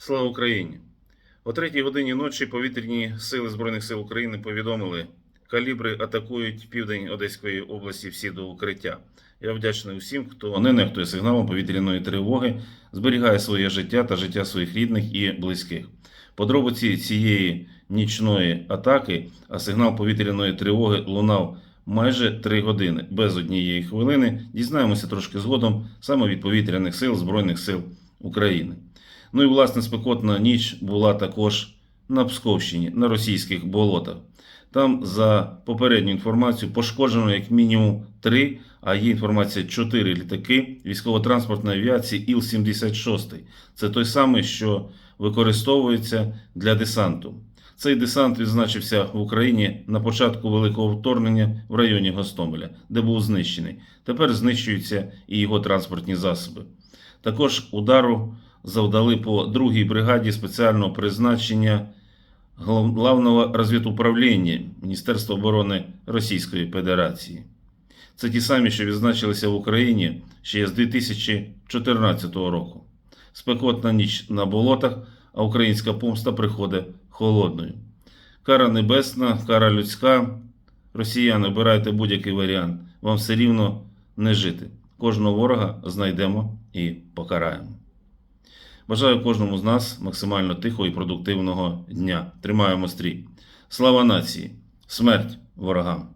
Слава Україні! О третій годині ночі повітряні сили Збройних сил України повідомили, калібри атакують південь Одеської області всі до укриття. Я вдячний усім, хто не нехтує сигналом повітряної тривоги, зберігає своє життя та життя своїх рідних і близьких. Подробиці цієї нічної атаки, а сигнал повітряної тривоги лунав майже три години без однієї хвилини. Дізнаємося трошки згодом саме від повітряних сил Збройних сил України. Ну і власне спекотна ніч була також на Псковщині, на російських болотах. Там, за попередню інформацію, пошкоджено як мінімум три, а є інформація чотири літаки військово-транспортної авіації Іл-76. Це той самий, що використовується для десанту. Цей десант відзначився в Україні на початку великого вторгнення в районі Гостомеля, де був знищений. Тепер знищуються і його транспортні засоби. Також удару завдали по другій бригаді спеціального призначення Главного розвідуправління Міністерства оборони Російської Федерації. Це ті самі, що відзначилися в Україні ще з 2014 року. Спекотна ніч на болотах, а українська помста приходить холодною. Кара небесна, кара людська. Росіяни, обирайте будь-який варіант. Вам все рівно не жити. Кожного ворога знайдемо і покараємо. Бажаю кожному з нас максимально тихого і продуктивного дня. Тримаємо стрій. Слава нації! Смерть ворогам!